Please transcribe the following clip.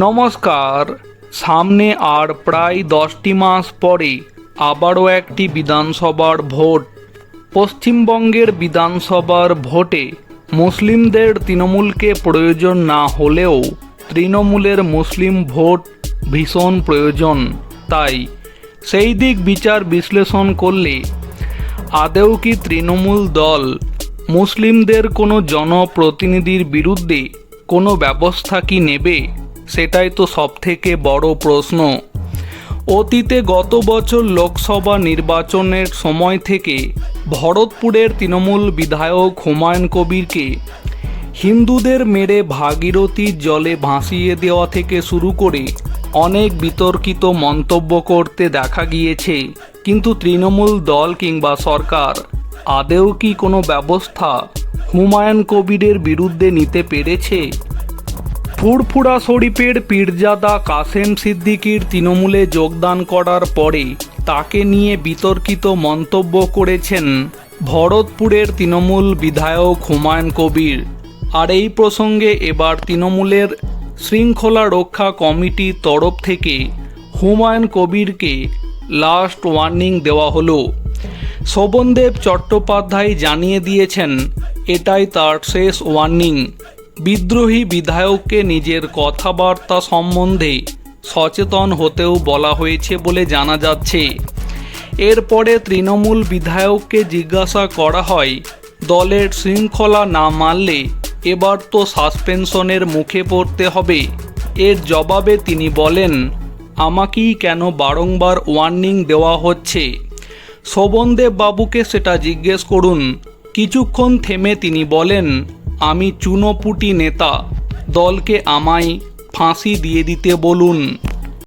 নমস্কার। সামনে আর প্রায় দশটি মাস পরে আবারও একটি বিধানসভার ভোট। পশ্চিমবঙ্গের বিধানসভার ভোটে মুসলিমদের তৃণমূলকে প্রয়োজন না হলেও তৃণমূলের মুসলিম ভোট ভীষণ প্রয়োজন। তাই সেই দিক বিচার বিশ্লেষণ করলে আদেও কি তৃণমূল দল মুসলিমদের কোনো জনপ্রতিনিধির বিরুদ্ধে কোনো ব্যবস্থা কি নেবে? সেটাই তো সবথেকে বড় প্রশ্ন। অতীতে গত বছর লোকসভা নির্বাচনের সময় থেকে ভরতপুরের তৃণমূল বিধায়ক হুমায়ুন কবিরকে হিন্দুদের মেরে ভাগীরথীর জলে ভাসিয়ে দেওয়া থেকে শুরু করে অনেক বিতর্কিত মন্তব্য করতে দেখা গিয়েছে। কিন্তু তৃণমূল দল কিংবা সরকার আদেও কি কোনো ব্যবস্থা হুমায়ুন কবিরের বিরুদ্ধে নিতে পেরেছে? ফুরফুরা শরীফের পীরজাদা কাসেম সিদ্দিকির তৃণমূলে যোগদান করার পরে তাকে নিয়ে বিতর্কিত মন্তব্য করেছেন ভরতপুরের তৃণমূল বিধায়ক হুমায়ুন কবির। আর এই প্রসঙ্গে এবার তৃণমূলের শৃঙ্খলা রক্ষা কমিটির তরফ থেকে হুমায়ুন কবিরকে লাস্ট ওয়ার্নিং দেওয়া হলো। শোভনদেব চট্টোপাধ্যায় জানিয়ে দিয়েছেন, এটাই তার শেষ ওয়ার্নিং বিদ্রোহী বিধায়ককে নিজের কথাবার্তা সম্বন্ধে সচেতন হতেও বলা হয়েছে বলে জানা যাচ্ছে। এরপরে তৃণমূল বিধায়ককে জিজ্ঞাসা করা হয়, দলের শৃঙ্খলা না মানলে এবার তো সাসপেনশনের মুখে পড়তে হবে। এর জবাবে তিনি বলেন, আমাকেই কেন বারংবার ওয়ার্নিং দেওয়া হচ্ছে? শোভনদেব বাবুকে সেটা জিজ্ঞেস করুন। কিছুক্ষণ থেমে তিনি বলেন আমি চুনোপুটি নেতা দলকে আমায় ফাঁসি দিয়ে দিতে বলুন।